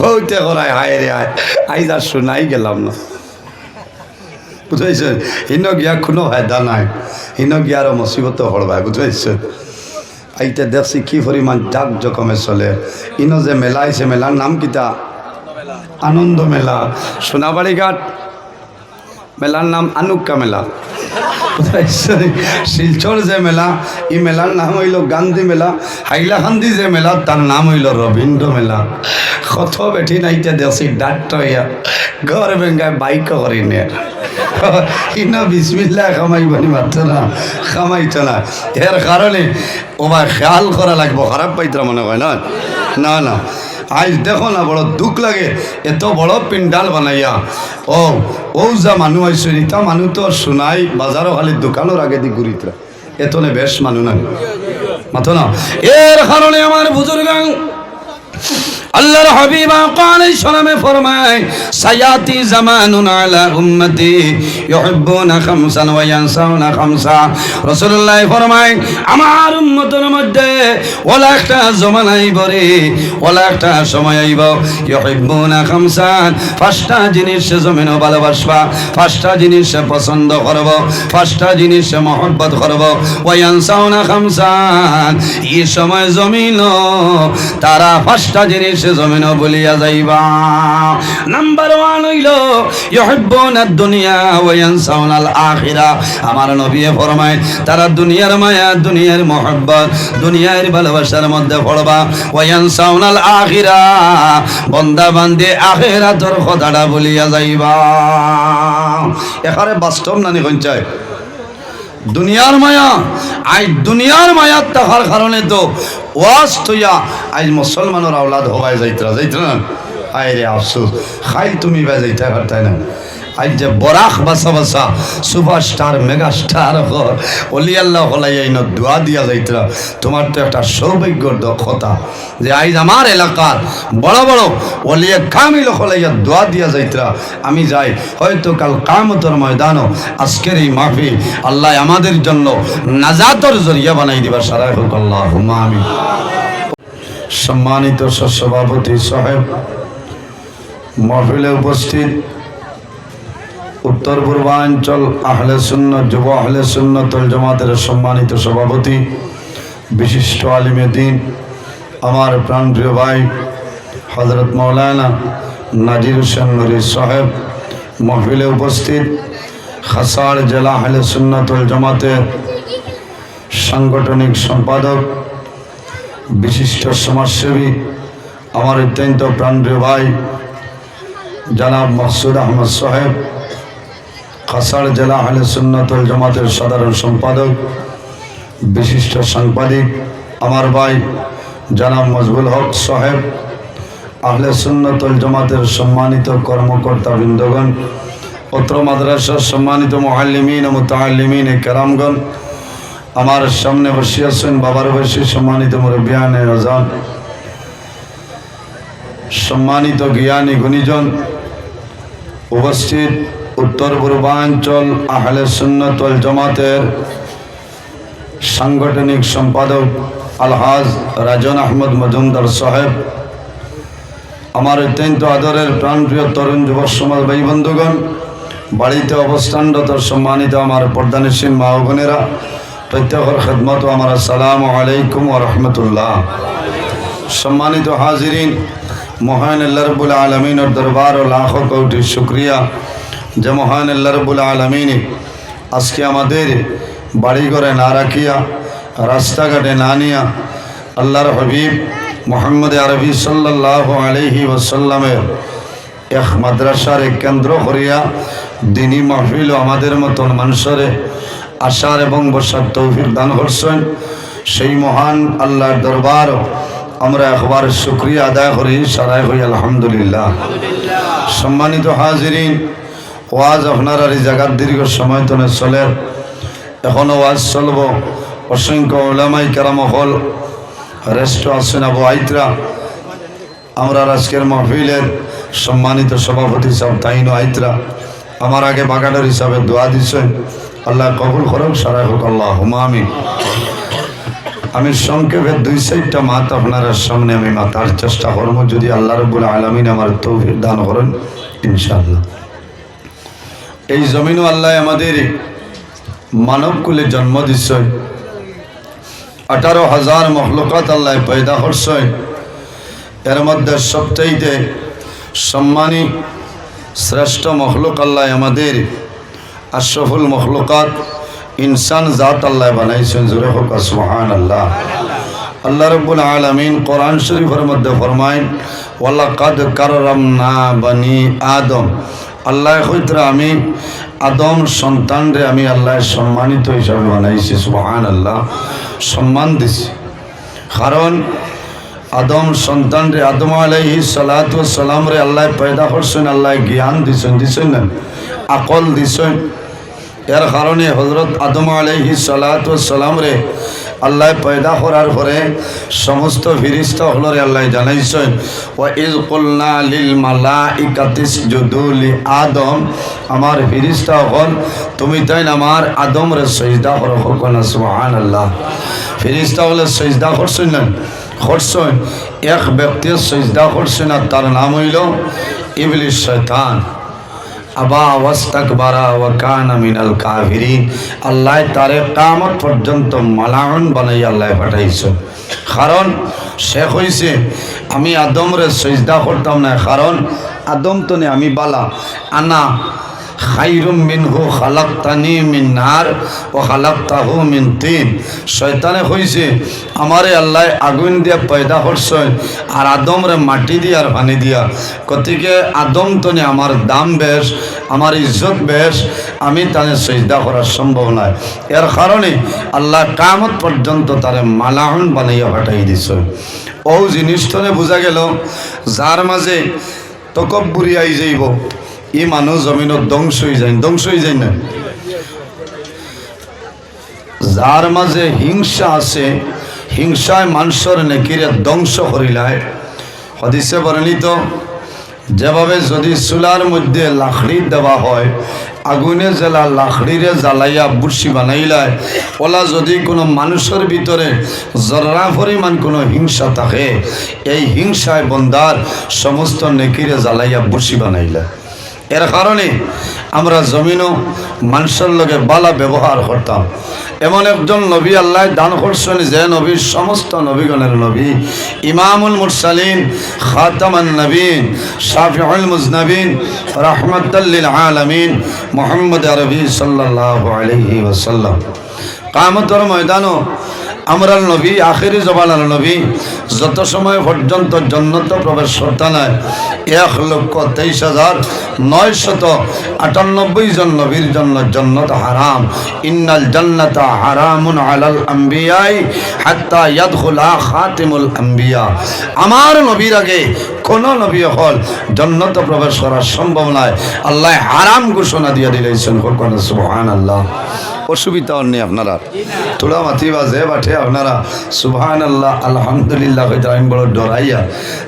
বউতে করায় হায় রে হায়। আইজ আর শোনাই গেলাম না। বুঝাইছেন হিন গিয়া কোনো ফায়দা নাই। হিন মসিবত মুসিবত হড়বায় বুঝাইছেন আইতে দেখছি কি পরিমাণ জাক জকমে চলে। ইনো যে মেলা আইছে মেলার নাম কিতা? আনন্দ মেলা। সোনাবাড়ি ঘাট মেলার নাম আনুক্কা মেলা? শিলচর যে মেলা, এই মেলার নাম হইল গান্ধী মেলা, হাইলাকান্দি যে মেলা, তার নাম হইল রবীন্দ্র মেলা। কত বেঠি নাইতে দেখছি ডাক্তার হইয়া ঘর বেঙ্গায় বাইক করি নে। ইনা বিসমিল্লা খামাইবানি মাত্র না, খামাইতো না। এর কারণে ওবার খেয়াল করা লাগবো, খারাপ পাইতরা মনে হয় না? না না। আজ দেখো না, বড় দুঃখ লাগে। এত বড় পিন্ডাল বানাইয়া। ও ও যা মানুষ আইসো ইতা মানুষ তো শোনাই, বাজারও খালি, দোকানও আগে দি ঘুরিতরা এত নে বেশ মানুষ না মাথো না। এর কারণে আমার বুজুর্গ আল্লাহর হাবিবা কানে শোনামে ফরমায়, সায়াতি জামানুন আলা উম্মতি, ইউহিব্বুনা খামসান ওয়া ইয়ানসাউনা খামসা। রাসূলুল্লাহ ফরমায়, আমার উম্মতের মধ্যে ওলা একটা জমানা আইব রে, ওলা একটা সময় আইব। ইউহিব্বুনা খামসান, পাঁচটা জিনিস সে জমিনও ভালোবাসবা, পাঁচটা জিনিস সে পছন্দ করব, পাঁচটা জিনিস সে মহব্বত করব। ওয়া ইয়ানসাউনা খামসান, এই সময় জমিনও তারা পাঁচটা জিনিস জমিন বলিয়া যাইবা। নাম্বার ওয়ান হইল, ইউহিব্বুনা দুনিয়া ওয়া ইয়ানসাউনাল আখিরা আমার নবী ফরমায়, তারা দুনিয়ার মায়া, দুনিয়ার মহব্বত, দুনিয়ার ভালোবাসার মধ্যে পড়বা। ওয়া ইয়ানসাউনাল আখিরা বন্দা বান্দে আখিরাতর কথাটা বলিয়া যাইবা। এখানে বাস্তব নানি কঞ্চায় দুনিয়ার মায়া, আজ দুনিয়ার মায়া তাহার কারণে তো ওয়াজ তৈয়া আজ মুসলমানের আওলাদ হওয়ায় যাইতরা যাইতরা না? আয় রে আফসোস খাই তুমি বা যাইতে পারতাই না? আজ যে বরাক বাসা বাসা সুপারস্টার মেগা স্টার অলি আল্লাহ হলাই আইন দোয়া দিয়া যাইতরা। তোমার তো একটা সৌভাগ্যর দক্ষতা যে আজ আমার এলাকার বড় বড় অলিয়ে কামিল হলাইয়া দোয়া দিয়া যাইতরা। আমি যাই, হয়তো কাল কামতর ময়দানও আজকের এই মাহফিল আল্লাহ আমাদের জন্য নাজাতর জরিয়া বানাই দিবা সারা হোক আল্লাহ আমি সম্মানিত সভাপতি সাহেব, মাহফিলে উপস্থিত উত্তর পূর্বাঞ্চল আহলে সুন্নত, যুব আহলে সুন্নতল জামাতের সম্মানিত সভাপতি, বিশিষ্ট আলিমে দিন, আমার প্রাণপ্রিয় ভাই হজরত মৌলানা নাজির হোসেন নুরি সাহেব, মহফিলে উপস্থিত খাসাড় জেলা আহলে সুন্নতল জামাতের সাংগঠনিক সম্পাদক, বিশিষ্ট সমাজসেবী, আমার অত্যন্ত প্রাণপ্রিয় ভাই জনাব মকসুদ আহমদ সাহেব কাসার জেলা আহলে সুন্নতুল জামাতের সাধারণ সম্পাদক, বিশিষ্ট সাংবাদিক, আমার ভাই জনাব মজবুল হক সাহেব, আহলে সুন্নতুল জামাতের সম্মানিত কর্মকর্তা বৃন্দগণ, পত্র মাদ্রাসার সম্মানিত মহাল্লিমিন ও মুতাল্লিমিন কেরামগণ, আমার সামনে বসে আছেন বাবার বসে সম্মানিত মুরব্বিয়ান আজান। সম্মানিত জ্ঞানী গুণীজন উপস্থিত উত্তর পূর্বাঞ্চল আহলে সুন্নতল জামাতের সাংগঠনিক সম্পাদক আলহাজ রাজন আহমদ মজুমদার সাহেব। আমার অত্যন্ত আদরের প্রাণপ্রিয় তরুণ যুবক সমাজ ভাই বন্ধুগণ, বাড়িতে অবস্থানরত সম্মানিত আমার পর্দানিসীন মা বোনেরা, প্রত্যেকের খেদমত আমার আসসালামু আলাইকুম ও রহমতুল্লাহ। সম্মানিত হাজিরিন, মহান আল্লাহ রবুল আলমিনের দরবার ও লাখো কোটি শুক্রিয়া। যে মহান আল্লাহ রবুল আলমিনে আজকে আমাদের বাড়িঘরে না রাখিয়া, রাস্তাঘাটে না নিয়া আল্লাহর হবিব মোহাম্মদ আরবি সাল্লাহ আলহি ওসাল্লামের এক মাদ্রাসার এক কেন্দ্র করিয়া দিনী মাহফিল আমাদের মতন মানুষরে আশার এবং বসার তৌফিক দান করছেন। সেই মহান আল্লাহর দরবার আমরা একবার শুক্রিয়া আদায় করি। সারাই হই আলহামদুলিল্লাহ। সম্মানিত হাজিরিন ওয়াজ আপনার আর এই জায়গার দীর্ঘ সময় তনে চলে। এখনও ওয়াজ চলব। অসংখ্য ওলামাই কেরাম হল রেস্ট আছেন আবু আইতরা। আমরা আজকের মাহফিলের সম্মানিত সভাপতি সাহেব তাইনু আইতরা। আমার আগে বাগানের হিসাবে দোয়া দিচ্ছেন। আল্লাহ কবুল করুক সারা হোক আল্লাহ হুমামি আমি সংক্ষেপে দুই সাইডটা মাত আপনার সামনে আমি মাতার চেষ্টা করব। যদি আল্লাহ রবুল আলমিন আমার তৌফিক দান করেন, ইনশাআল্লাহ। এই জমিনও আল্লাহ আমাদের মানবকুলে জন্ম দিচ্ছে আঠারো হাজার মহলকাত আল্লাহ পয়দা করছে এর মধ্যে সবচাইতে সম্মানী, শ্রেষ্ঠ মখলুক আল্লাহ আমাদের আশরফুল মখলুকাত ইনসান জাত আল্লাহ বানাইছেন, জুরে হোক সুহান আল্লাহ আল্লাহ রব্বুল আলমিন কোরআন শরীফের মধ্যে ফরমাইন ওয়াল্লা কাদ কারাম না বানি আদম আল্লাহ হইতরা আমি আদম সন্তানরে আমি আল্লাহ সম্মানিত হিসাবে বানাইছি সুহান আল্লাহ সম্মান দিছি। কারণ আদম সন্তান রে আদম আলাইহি সালাতু সালাম রে আল্লাহ পয়দা করছেন, আল্লাহ জ্ঞান দিছেন দিছেন আকল দিছেন। এর কারণে হজরত আদম আলাইহি সালাতু সালাম রে আল্লাহ পয়দা করার পরে সমস্ত ফিরিস্তা হলরে আল্লাহ জানাইছেন ও ইজ কুলনা লিল মালাইকাতিস জুদুলি আদম আমার ফিরিস্তা হল তুমি তাই না আমার আদম রে সজদা করো না সুবহানাল্লাহ। ফিরিস্তা হলে সজদা করছেন না? করছেন। এক ব্যক্তির সজদা করছেন আর তার নাম হইল ইবলিশ শয়তান। আবা ওয়াস্তাকবারা ওয়া কানা মিনাল কাফিরিন। আল্লাহ তারে কামত পর্যন্ত মালাউন বানাই আল্লাহ পাঠাইছ কারণ সে হইছে, আমি আদমরে সজদা করতাম না। কারণ আদম তো আমি বালা। আনা খাইরুম মিনহু খালাক্তানি মিন নার ও খালাক্তাহু মিন তিন। শয়তানে কইছে আমারে আল্লাহ আগুন দিয়া পয়দা করছে আর আদমরে মাটি দিয়া আর পানি দিয়া। গতিকে আদম তনে আমার দাম বেশ, আমার ইজ্জত বেশ, আমি তানে সজদা করা সম্ভব নয়। এর কারণে আল্লাহ কামত পর্যন্ত তারে মালাহন বানাইয়া পাঠাই দিছে। ও জিনিসটনে বোঝা গেল, যার মাঝে তকব্বুরি আই যাইব ই মানুহ জমিনত ধ্বংস হয়ে যায়, ধ্বংস হয়ে যায় না। যার মাঝে হিংসা আছে হিংসায় মানুষের নেকিরে ধ্বংস করিলায় হদিসে বর্ণিত যেভাবে যদি চুলার মধ্যে লাকড়ি দেওয়া হয়, আগুনে জ্বালা লাকড়িরে জ্বালাইয়া বুড়শি বানাইলায় ওলা যদি কোনো মানুষের ভিতরে জরা পরিমাণ কোনো হিংসা থাকে, এই হিংসায় বন্দার সমস্ত নেকিরে জ্বালাইয়া বুড়শি বানাইলায় এর কারণে আমরা জমিনও মানুষের লগে বালা ব্যবহার করতাম। এমন একজন নবী আল্লাহ দান করছেন যে নবীর সমস্ত নবীগণের নবী। ইমামুল মুরসালিন, খাতামান নবীন, শাফিউল মুজনবিন রহমতুল্লিল আলমিন মোহাম্মদ আরবি সাল্লাহ আলহি ওসাল্লাম কামতর ময়দানও আমরার নবী, আখেরি জবানার নবী, যত সময় পর্যন্ত জন্নত প্রবেশ করতে নাই এক লক্ষ তেইশ হাজার নয় শত আটানব্বই জন নবীর জন্য জন্নত হারাম। ইন্নাল জন্নতা হারামুন আলাল আম্বিয়াই হাত্তা ইয়াদখুলা খাতিমুল আম্বিয়া। আমার নবীর আগে কোন নবী হল, জন্নত প্রবেশ করা সম্ভব নয় আল্লাহ হারাম ঘোষণা দিয়ে দিলেছেন সুবহান আল্লাহ অসুবিধা নেই আপনারা। তোলা মাতি বাজে বাঠে আপনারা। সুবহান আল্লাহ আলহামদুলিল্লাহ হয়তো আমি বড় ডরাইয়া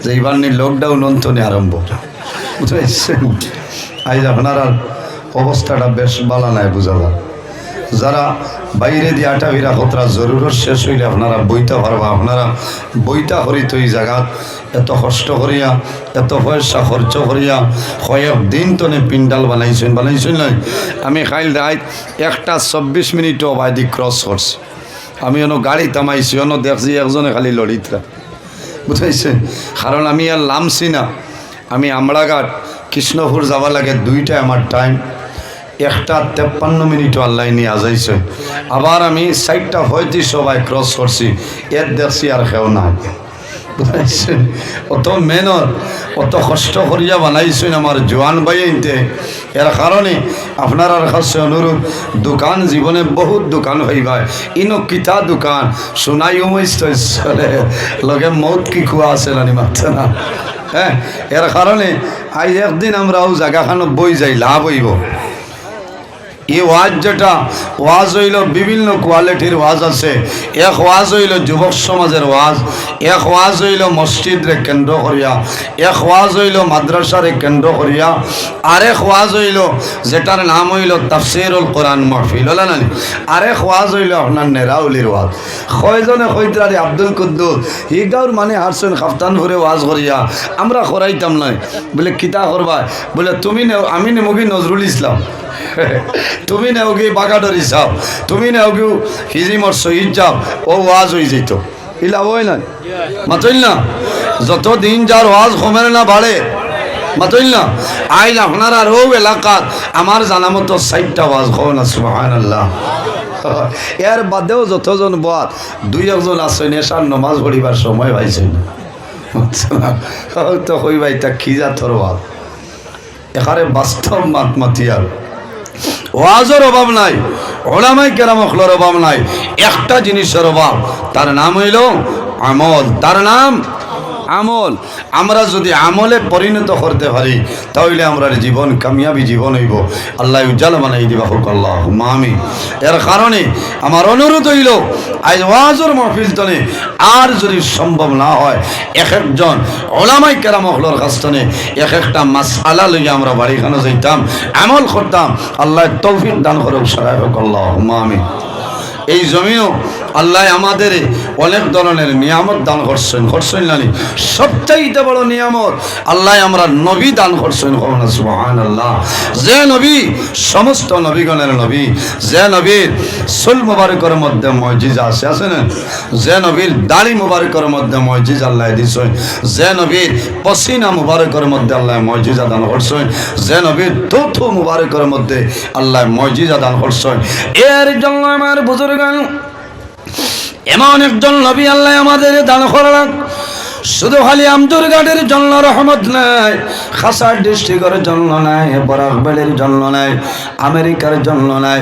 যে এবার নি লকডাউন অন্তনে আরম্ভ। বুঝতে আজ আপনারা অবস্থাটা বেশ বালা নাই, বুঝা যায়। যারা বাইরে দিয়ে আটা ভিরা খতরা জরুরত শেষ হইলে আপনারা বইতে পারবা আপনারা বইটা হরিত এই জায়গাত এত কষ্ট করিয়া, এত পয়সা খরচ করিয়া, কয়েক দিন তনে পিন্ডাল বানাইছেন। বানাইছেন নাই? আমি খাইল রাত একটা চব্বিশ মিনিটও বাইদি ক্রস করছি। আমি অন্য গাড়ি থামাইছি অন্য দেখছি একজনে খালি লড়িতরা। বুঝাইছে কারণ আমি আর লামছি না। আমি আমড়াঘাট, কৃষ্ণপুর যাওয়া লাগে দুইটাই আমার টাইম একটা তেপ্পান্ন মিনিট আল্লাহ নিয়ে আজাইছে। আবার আমি সাইডটা হয়তো সবাই ক্রস করছি, এর দেখছি আর কেউ না অত মেহনত, অত কষ্ট করিয়া বানাইছেন আমার জোয়ান বাইতে এর কারণে আপনার আর কাছে অনুরোধ, দোকান জীবনে বহুত দোকান হইবাই ইনো কিতা দোকান? সোনাই উমৈচলে লগে মৌত কি খোয়া আছে নানি মাত্র না? হ্যাঁ এর কারণে আজ একদিন আমরাও জায়গাখানো বই যাই, লাভ হইব। এই ওয়াজ যেটা, ওয়াজ হইল বিভিন্ন কোয়ালিটির ওয়াজ আছে। এক ওয়াজ হইল যুবক সমাজের ওয়াজ, এক ওয়াজ হইল মসজিদরে কেন্দ্র করিয়া, এক ওয়াজ হইল মাদ্রাসারে কেন্দ্র করিয়া, আরেক ওয়াজ হইল যেটার নাম হইল তাফসিরুল কোরআন মাহফিল, হলো না আরেক ওয়াজ হইল আপনার নেরাউলির ওয়াজ। কয়জনে কইতারে আব্দুল কুদ্দুস হিগাউর মানে হারছেন খাফতান ভরে ওয়াজ করিয়া, আমরা করাইতাম নয়। বলে, কিতা করবা? বলে, তুমি আমি নেমুগি নজরুল ইসলাম। তুমি নেওগি বাগাডরি সাহ তুমি নেওগি হিজিমর শহীদ যাও। ও ওয়াজ হয়ে যেত। ইলা ওই না মাতইল না যত দিন যার ওয়াজ কমে না বাড়ে মাতইল না, আইল আপনার আর ও এলাকাত, আমার জানা মতো সাইটটা ওয়াজ কম না সুহান এর বাদেও যতজন বাদ দুই একজন আছে, নেশার নমাজ পড়িবার সময় পাইছেন তো কই ভাই, তা খিজা তোর বাদ এখানে বাস্তব মাত মাতিয়ার ওয়াজের অভাব নাই, ওলামাই কেরামখলোর অভাব নাই। একটা জিনিসের অভাব, তার নাম হইল আমল, তার নাম আমল। আমরা যদি আমলে পরিণত করতে পারি, তাহলে আমরা জীবন কামিয়াবি জীবন হইব। আল্লাহ উজ্জ্বল বানাই দিবা, হোক আল্লাহ মামি এর কারণে আমার অনুরোধ হইল, আজ ওয়াজর মহফিল তনে আর যদি সম্ভব না হয় এক একজন ওলামাই কেরামহলোর কাছ তনে এক একটা মাসালা লইয়া আমরা বাড়িখানে যাইতাম, আমল করতাম। আল্লাহ তৌফিক দান করুক সারাই হোক আল্লাহ মামি এই জমিও আল্লাহ আমাদের অনেক ধরনের নিয়ামত দান করছেন করছেন নানি সবচাইতে বড় নিয়ামত আল্লাহ আমরা নবী দান করছেন আল্লাহ যে নবী, সমস্ত নবীগণের নবী, যে নবীর সুল মুবারকের মধ্যে মসজিদা আছে আছে না? যে নবীর দাড়ি মুবারকের মধ্যে মসজিদ আল্লাহ দিছেন। যে নবীর পসিনা মুবারকের মধ্যে আল্লাহ মসজিদা দান করছেন। যে নবীর তথ্য মুবারকের মধ্যে আল্লাহ মসজিদা দান করছেন। এর জন্য আমার বুজুর্গান এমন একজন নবী আল্লাহ আমাদের দান করলাম শুধু খালি আমদুরঘাটের জন্য রহমত নাই, খাসার ডিস্ট্রিক্টের জন্য নাই বরাকবেলের জন্য নাই, আমেরিকার জন্য নাই,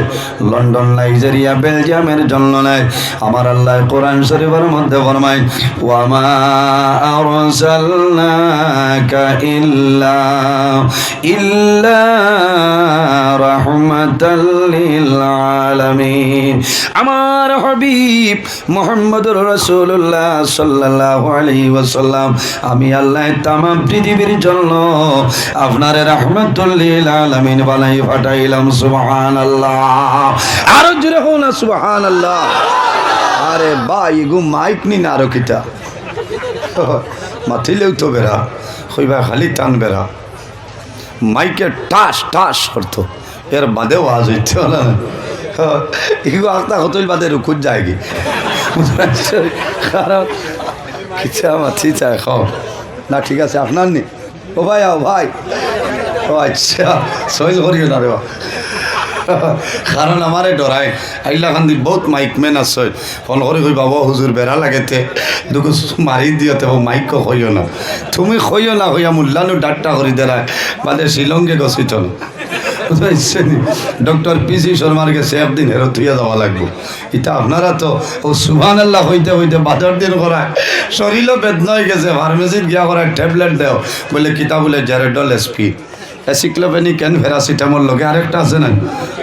লন্ডন, নাইজেরিয়া, বেলজিয়ামের জন্য নাই। আমার আল্লাহ কোরআন শরীফের মধ্যে ফরমায়, ওয়ামা আরসালনাকা ইল্লা ইল্লা রাহমাতাল আলামিন। আমার হাবিব মুহাম্মদুর রাসূলুল্লাহ সাল্লাল্লাহু আলাইহি আমি আল্লাহ তামাম পৃথিবীর জন্য আপনার রাহমাতুল্লিল আলামিন বানাই পাঠাইলাম, সুবহানাল্লাহ। আর জোরে হো না, সুবহানাল্লাহ। আরে ভাই গো মাইক নি না আরও কিটা। মাথিলেও তো বেড়া হইবা খালি টান বেড়া। মাইকে টাস টাস করতো। এর বাদেও আজ হইতে না। ইগো আস্তা হতইল বাদে রুকুত যায় কি কারণ আমার ঠিক আছে খাও না, ঠিক আছে, আপনার নি? ও ভাই আও ভাই। ও আচ্ছা সইল করিও না রে। কারণ আমারে ডরাই আইলা খান্দি বহুত মাইক মেন আছে। ফোন করে কই বাবা হুজুর বেড়া লাগেতে। দুঃখ মারি দিয়তে ও মাইক কইও না। তুমি কইও না কইয়া মুল্লানু ডাট্টা করি দেরায় বাদে শিলংকে গছিত না ডক্টর পি সি শর্মার কাছে একদিন হেরো তুইয়া যাওয়া লাগবো। এটা আপনারা তো, ও সুহান আল্লাহ হইতে হইতে বাজার দিন করায়। শরীরও বেদনা হয়ে গেছে, ফার্মেসিত গিয়া করায়, ট্যাবলেট দেও। বলে কিতা বলে জ্যারেডল এসপি। অ্যাসিক্লোপেনি কেন ফেরাসিটামল লগে আরেকটা আছে না?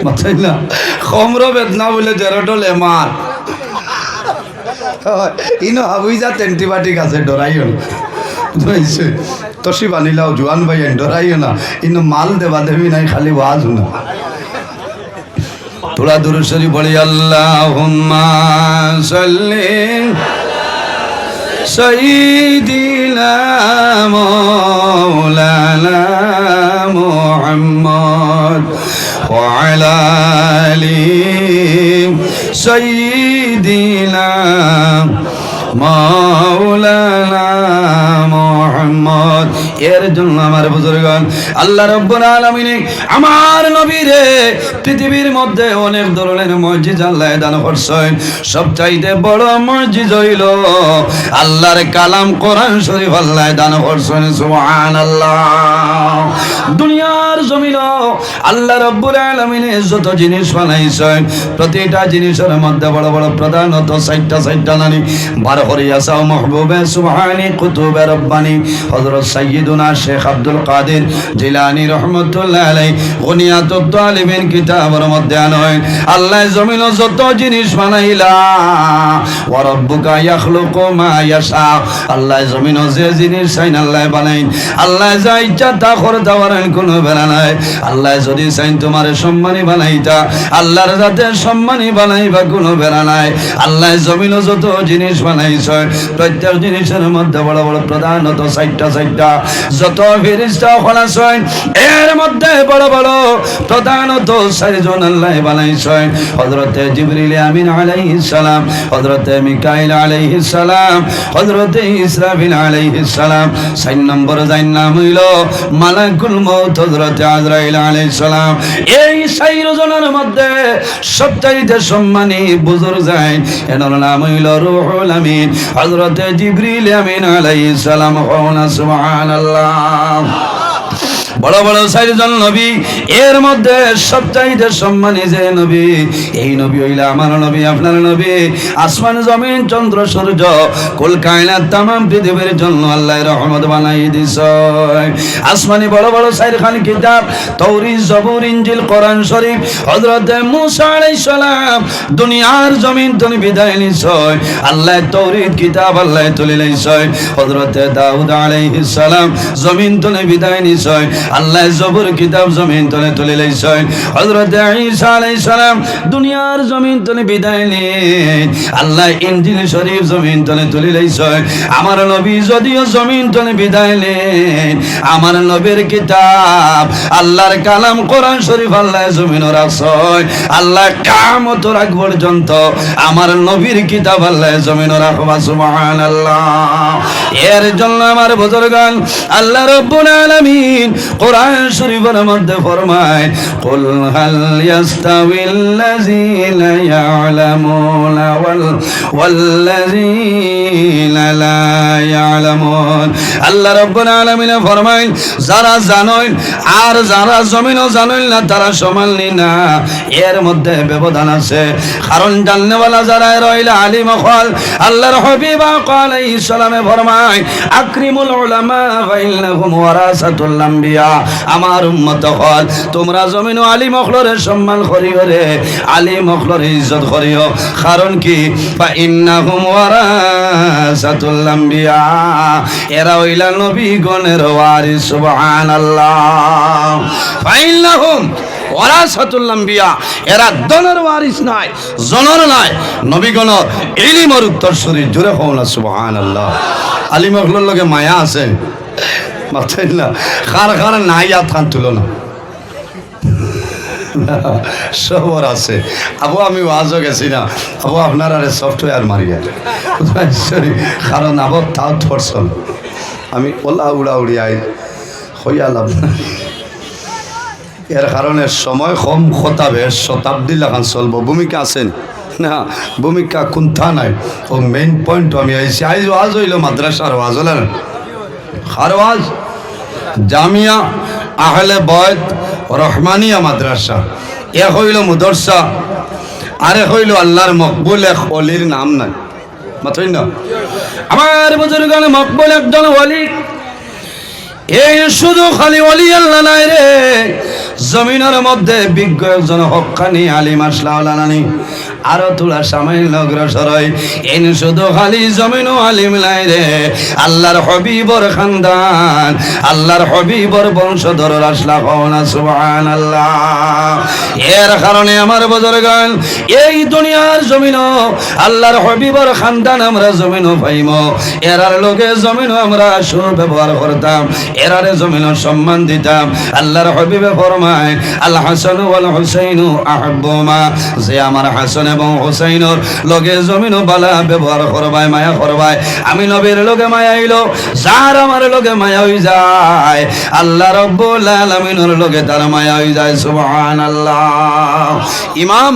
মাথায় না? কমর বেদনা বলে জ্যারেডল এমার ইনো হাবুই যা অ্যান্টিবায়োটিক আছে, ডরাইও বুঝছে তসি বানিলাও জোয়ান ভাই ডরাইও না ইনো মাল দেবা দেবি নাই খালি ওয়াজ না তোরা দুরুশরী বলি আল্লাহ সাল্লি سيدنا مولانا محمد وعلى آل سيدنا মাওলানা মোহাম্মদ এর জন্য আমার বুজুর্গণ, আল্লাহ রব্বুল আলামিনে আমার নবীরে পৃথিবীর মধ্যে অনেক ধরনের মসজিদ আল্লাহ দান করছেন। সবচাইতে বড় মসজিদ হইল আল্লাহর কালাম কোরআন শরীফ আল্লাহ দান করছেন, সুবহানাল্লাহ। দুনিয়ার জমিন আল্লাহ রব্বুল আলামিনে যত জিনিস বানাইছেন, প্রতিটা জিনিসের মধ্যে বড় বড় প্রধানত সাইটটা সাইটটা নানি বার চাও মহবুবে সুবহানি কুতুবে রব্বানি। হযরত সাইয়্যিদ মুরিদুনা শেখ আব্দুল কাদের জিলানি রহমতুল্লাহ আলাই কিতাবের মধ্যে আনয় আল্লাহ জমিন যত জিনিস বানাইলা, ওয়া রাব্বুকা মা ইয়াশা, আল্লাহ জমিন যে জিনিস আল্লাহ বানাইন, আল্লাহ যা ইচ্ছা তা করে কোনো বেলা নাই, আল্লাহ যদি চাইন তোমার সম্মানী বানাইতা, আল্লাহর যাতে সম্মানী বানাইবা কোনো বেলা নাই, আল্লাহ জমিন যত জিনিস বানাইছে, প্রত্যেক জিনিসের মধ্যে বড় বড় প্রধানত চারটা চারটা যত এর মধ্যে বড় বড় প্রধানত চারজন আল্লাহ হযরতে জিবরিল আমিন আলাইহিস সালাম, হযরতে মিকাইল আলাইহিস সালাম, হযরতে ইসরাফিল আলাইহিস সালাম। চার নম্বর যার নাম হইল মালাকুল মউত, হযরতে আজরাইল সালাম। এই মধ্যে সবচাইতে সম্মানী বুজুর্গ যায় এনার নাম হইল রুহুল আমিন। হযরতে জিবরিল আমিন আলাইহিস সালাম হওনা সুবহানাল্লাহ বড় বড় চারজন নবী, এর মধ্যে সবচাইতে সম্মানী যে নবী, এই নবী হইলে আমার নবী, আপনার নবী। আসমান, জমিন, চন্দ্র, সূর্য কুল কায়নাত তাম পৃথিবীর জন্য আল্লাহ রহমত বানাই দিছ। আসমানি বড় বড় চার খান কিতাব, তৌরি, জবুর ইঞ্জিল কোরআন শরীফ, হযরতে মুসা সালাম, দুনিয়ার জমিন তুমি বিদায় নিছয় আল্লাহ তৌরিদ কিতাব আল্লাহ তুলে লইছয় হযরতে দাউদ আলাইহিস সালাম, জমিন তুলে বিদায় নিছয় আল্লাহ জবুর কিতাব জমিন তুলে তুলে লইছয় হযরতে ঈসা আলাইহিস সালাম দুনিয়ার জমিন তুলে বিদায় নেই আল্লাহ ইঞ্জিল শরীফ জমিন তুলে তুলে লইছয় আমার নবী যদিও জমিন তুলে বিদায় নেই আমার নবীর কিতাব, আল্লাহর কালাম কোরআন শরীফ আল্লাহ জমিন রাখছয় আল্লাহ কামত রাখ পর্যন্ত আমার নবীর কিতাব আল্লাহ জমিন রাখবা, সুবহানাল্লাহ। এর জন্য আমার বুজুর্গান, আল্লাহ রব্বুল আলামিন কোরআন শরীফের মধ্যে ফরমায়, কুল হাল ইয়াস্তাবিল্লাযীনা ইয়ালামুনা ওয়াল, ওয়াল্লাযীনা লা ইয়ালামুন। আল্লাহ রব্বুল আলামিন যারা জানইন আর যারা জমিনও জানইন না, তারা সমান নি। এর মধ্যে ব্যবধান আছে। কারণ জাননেওয়ালা যারা রইলা আলিম হল আল্লাহর হবিবা আলাইহিস সালামে ফরমায়, আকরিমুল উলামা ফাইন্নাহুম ওয়ারাসাতুল আমার উম্মত হল। তোমরা জমিন ও আলিম হলরে সম্মান করিও রে। আলিম হলরে ইজ্জত করিও। কারণ কি? ফাইন্নাহুম ওয়ারাসাতুল আম্বিয়া। এরা হইলা নবী গণের ওয়ারিস, সুবহানাল্লাহ। ফাইন্নাহুম ওয়ারাসাতুল্লাম্বিয়া এরা দনের ওয়ারিস নাই, জনর নাই। নবীগণর ইলিমর উত্তর শরীর জুড়ে হও না সুবহানাল্লাহ। আলিম অগলোর লগে মায়া আছে? মাথায় না খার খার নাই আর থান তুলো না সবর আছে। আবু, আমি ওয়াজও গেছি না। আবু, আপনার আরে সফটওয়্যার মারিয়া সরি, কারণ আবু তাও থরসল আমি ওলা উড়া উড়ি আই, হইয়া লাভ এর কারণে সময় কম খতাবে শতাব্দী লাগান চলব। ভূমিকা আছেন না? ভূমিকা কোনথা নাই। ও মেইন পয়েন্ট আমি আইসি আইজ ওয়াজ হইল মাদ্রাসার ওয়াজ হলেন খার ওয়াজ জামিয়া, আহলে বয়ত, রহমানিয়া মাদ্রাসা। এ হইল মুদরসা, আরে হইল আল্লাহর মকবুল এক অলির নাম নাই। মাথই না আমার বুজুর্গ মকবুল একজন অলি এই শুধু খালি অলি আল্লাহ নাই রে। জমিনের মধ্যে বিজ্ঞ একজন হকানি, আলিম আসলানি আরও তোলা সামাইল অগ্রসর হয় এই শুধু খালি জমিন আলিম নাই রে। আল্লাহর হবিবর খানদান, আল্লাহর হবিবর বংশধর আসলা হওনা সুবহান আল্লাহ এর কারণে আমার বজরগান, এই দুনিয়ার জমিন, আল্লাহর হবিবর খানদান আমরা জমিন পাইম। এরার লোকে জমিন আমরা সুব্যবহার করতাম, এরারে জমিন সম্মান দিতাম। আল্লাহর হবিবে ফরমায় আল্লাহ হাসান ওয়াল হুসাইন আহাব্বুমা। যে আমার হাসান এবং হুসাইনর লগে জমিন বালা ব্যবহার করবায় মায়া করবায় আমি নবীর লগে মায়া আইলো যার আমার লগে মায়া হই যায়। আল্লাহ রব্বুল আলামিনের লগে তার মায়া হই যায়, সুবহানাল্লাহ। ইমাম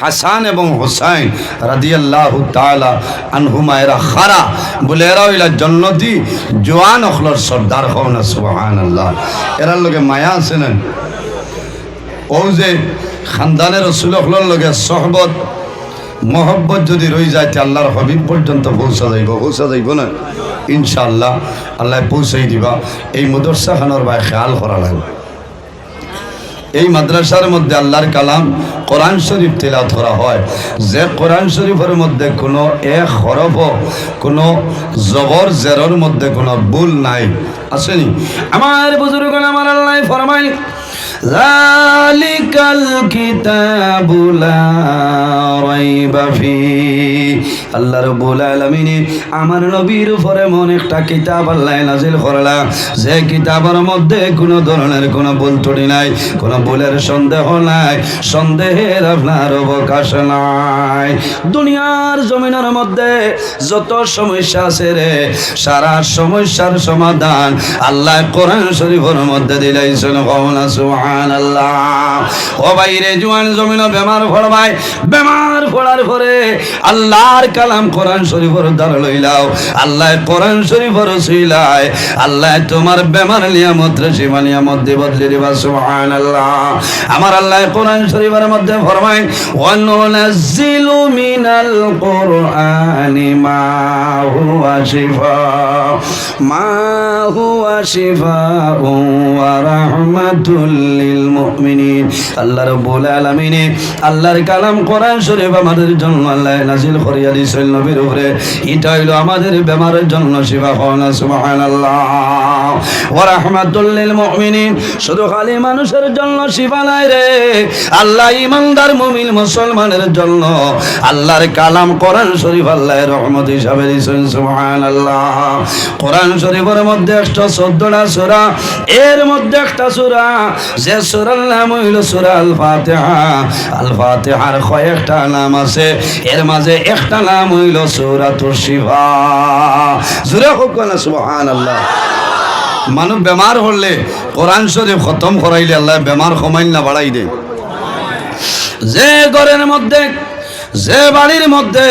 হাসান এবং হোসাইন রাদিয়াল্লাহু তাআলা আনহুমা এরা খারা বলে এরা হইলা জন্নতি জোয়ান অখলর সর্দার হও না, সুবহানাল্লাহ। এরার লগে মায়া আছে না? ও যে খানদানের রসুল অখলর লগে সহবত মহব্বত যদি রই যায়, তে আল্লাহর হবিব পর্যন্ত পৌঁছা যাইব। পৌঁছা যাইব না? ইনশাআল্লাহ, আল্লাহ পৌঁছাই দিবা। এই মদরসা খানোর ভাই খেয়াল করা লাগবে। এই মাদ্রাসার মধ্যে আল্লাহর কালাম কোরআন শরীফ তেলাওয়াত করা হয়। যে কোরআন শরীফের মধ্যে কোনো এক হরফ কোনো জবর জেরর মধ্যে কোনো ভুল নাই। আসেনি আমার বুজুর্গ আমার আল্লাহ ফরমাই ذلك الكتاب لا ريب فيه আল্লাহ রাব্বুল আলামিন আমার নবীর উপরে এমন একটা কিতাব আল্লাহ নাজিল করলা। যে কিতাবের মধ্যে কোনো ধরনের কোনো ভুল ত্রুটি নাই, কোনো ভুলের সন্দেহ নাই, সন্দেহের আপনার অবকাশ নাই। দুনিয়ার জমিনের মধ্যে যত সমস্যা আছে রে, সারা সমস্যার সমাধান আল্লাহ কোরআন শরীফের মধ্যে দিলাইছেন। কওনা সুবহানাল্লাহ। ও বাইরে জোয়ান জমিন বেমার ফড়বাই বেমার ফড়ার পরে আল্লাহর কালাম কোরআন শরীফের দ্বারা লইলাও। আল্লাহ কোরআন শরীফের সুইলাই আল্লাহ তোমার বেমার নিয়ামত, রেশিমা নিয়ামত বদলে দিবা, সুবহানাল্লাহ। আমার আল্লাহ কোরআন শরীফের মধ্যে ফরমায়, ওয়ানুনাজ্জিলু মিনাল কুরআনি মা হুয়া শিফা, মা হুয়া শিফা ওয়া রাহমাতুল লিল মুমিনিন। আল্লাহ রাব্বুল আলামিন, আল্লাহর কালাম কোরআন শরীফ আমাদের জন্য আল্লাহ নাজিল করিয়া দিয়েছেন নবীর উপরে। এটা হইল আমাদের বেমারের জন্য শিফা হওয়া সুবহানাল্লাহ। ওয়া মুমিনিন। শুধু খালি মানুষের জন্য শিফা নাই রে। আল্লাহ ইমানদার মুমিন মুসলমানের জন্য আল্লাহর কালাম কোরআন শরীফ আল্লাহর রহমত হিসাবে দিয়েছেন, সুবহানাল্লাহ। কোরআন শরীফের মধ্যে একশো চোদ্দটা সূরা, এর মধ্যে একটা সূরা, যে সূরার নাম হইল সূরা আল ফাতিহা আল ফাতিহার কয়েকটা নাম আছে, এর মাঝে একটা নাম হইল সৌরাত শিবা জোরে হোক না সুবহানাল্লাহ। মানুষ বেমার হলে কোরআন শরীফ খতম করাইলে আল্লাহ বেমার কমাইল না, বাড়াই দে যে ঘরের মধ্যে, যে বাড়ির মধ্যে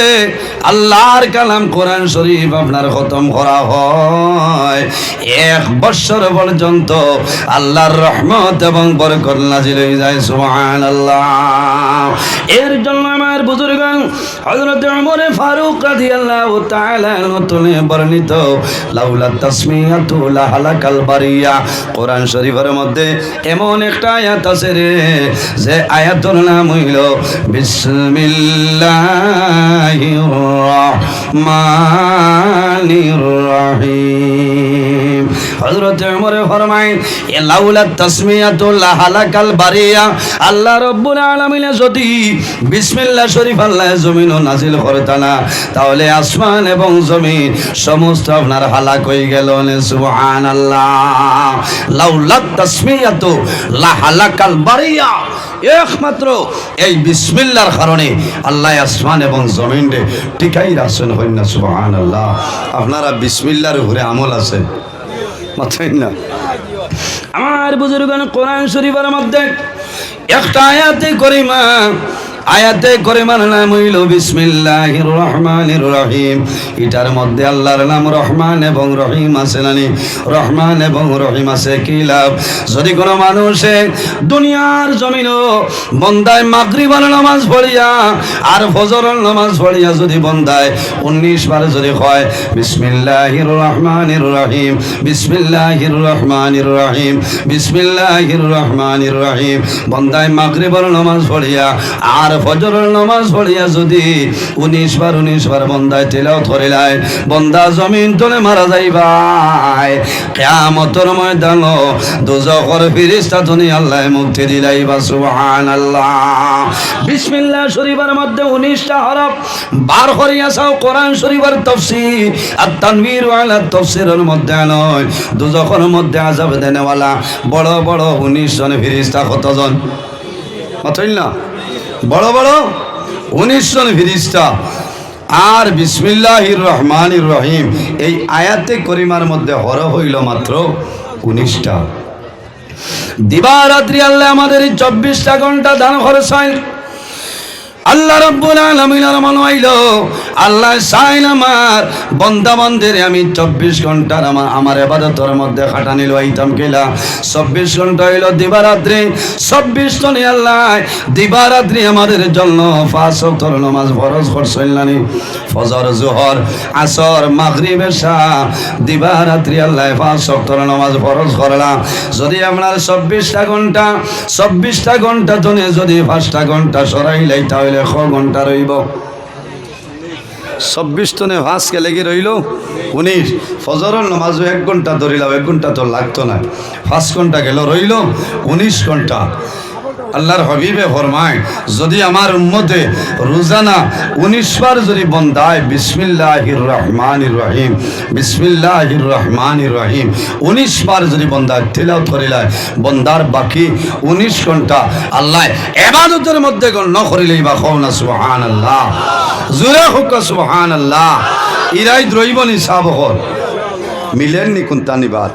আল্লাহর কালাম কোরআন শরীফ আপনার খতম করা হয়। এক বৎসর পর্যন্ত আল্লাহর রহমত এবং বরকত নাজিল হয়ে যায়, সুবহানাল্লাহ। এর জন্য আমার বুজুর্গ হযরত ওমর ফারুক রাদিয়াল্লাহু তাআলা নতুনে বর্ণিত, লাউলা তাসমিয়াতু লাহালাকাল বারিয়া। কোরআন শরীফের মধ্যে এমন একটা আয়াত আছে রে, যে আয়াতের নাম হইল, বিসমিল্লাহির রহমানির রহিম হযরত ওমর ফরমায় এ লাউলা তাসমিয়াতু লাহালাকাল বারিয়া, আল্লাহ রাব্বুল আলামিন যদি বিসমিল্লাহ শরীফ আল্লাহ জমিন ও নাজিল করতা না, তাহলে আসমান এবং জমিন সমস্ত আপনার হালাক হয়ে গেল সুবহানাল্লাহ। লাউলা তাসমিয়াতু লাহালাকাল বারিয়া, একমাত্র এই বিসমিল্লার কারণে আল্লাহ আসমান এবং জমিন রে টিকাই রাখছেন হইন সুবহানাল্লাহ। আপনারা বিসমিল্লার উপরে আমল আছে? মাথায় না আমার বুজুর্গান কোরআন শরীফের মধ্যে একটা আয়াতে করিমা আয়াতে করিমার নাম হইল বিসমিল্লাহির রহমানির রহিম। এটার মধ্যে আল্লাহর নাম রহমান এবং রহিম আছে নানি রহমান এবং রহিম আছে, কি লাভ? যদি কোনো মানুষে দুনিয়ার জমিন বন্দায় মাগরিবার নামাজ পড়িয়া আর ফজরের নামাজ পড়িয়া যদি বন্দায় উনিশ বার যদি হয়, বিসমিল্লাহির রহমানির রহিম, বিসমিল্লাহির রহমানির রহিম, বিসমিল্লাহির রহমানির রহিম। বন্দায় মাগরিবার নামাজ পড়িয়া আর ফজরের নামাজ পড়িয়া যদি উনিশ বার উনিশ বার বন্দায় তেলাও ধরিলায়, বন্দা জমিন তলে মারা যাইবাই কেয়ামতর ময়দান দুজকর ফিরিস্তা তুমি আল্লাহ মুক্তি দিলাই বা দিলাইবা, সুবহানাল্লাহ। বিসমিল্লাহ শরীফের মধ্যে উনিশটা হরফ বার করিয়া চাও কোরআন শরীফের তফসির আর তানভীর ওয়ালা তফসিরের মধ্যে নয়। দুজকর মধ্যে আজাব দেনেওয়ালা বড় বড় উনিশ জন ফিরিস্তা কতজন? অথই না? বড় বড়। উনিশ জন ফিরিস্তা। আর বিসমিল্লাহির রহমান রহিম। এই আয়াতে করিমার মধ্যে হর হইল মাত্র উনিশটা। দিবারাত্রি আল্লাহ আমাদের এই চব্বিশটা ঘণ্টা দান খরচ হয় আল্লাহ রব্বুল আলামিনের মনে হইল আল্লাহ চাইল আমার। বন্দা বন্দের আমি চব্বিশ ঘণ্টার আমার আমার এবাদতের মধ্যে খাটানি লইতাম কেলা। চব্বিশ ঘণ্টা হইল দিবারাত্রি। চব্বিশ টনে আল্লাহ দিবারাত্রি আমাদের জন্য পাঁচ অক্টর নমাজ ফরজ করছিলানি ফজর, জোহর, আসর, মাগরিব, এশা। দিবারাত্রি আল্লাহ পাঁচ অক্টর নমাজ ফরজ করলাম যদি আপনার চব্বিশটা ঘণ্টা চব্বিশটা ঘণ্টা জনে যদি পাঁচটা ঘণ্টা সরাই সরাইলাই তাহলে ছ ঘণ্টা রইব। চব্বিশ টনে ভাঁজকে লেগে রইল? উনিশ। ফজরের নমাজও এক ঘণ্টা ধরিলাম, এক ঘণ্টা তো লাগতো না। পাঁচ ঘণ্টা গেল রইল, উনিশ ঘণ্টা। আল্লাহর হবিবে ফরমায়, যদি আমার উম্মতে রোজানা উনিশ বার যদি বন্দায় বিসমিল্লাহির রহমানির রহিম, বিসমিল্লাহির রহমানির রহিম, উনিশ বার যদি বন্দা তিলাওয়াত করিলায় বন্দার বাকি উনিশ ঘণ্টা আল্লাহ এবাদতের মধ্যে গণ্য করিলেই বা কওনা সুবহানাল্লাহ, জোরে হোক সুবহানাল্লাহ, ইরাই দ্রৈব নিসাব হল, মিলেননি কুন্তানিবার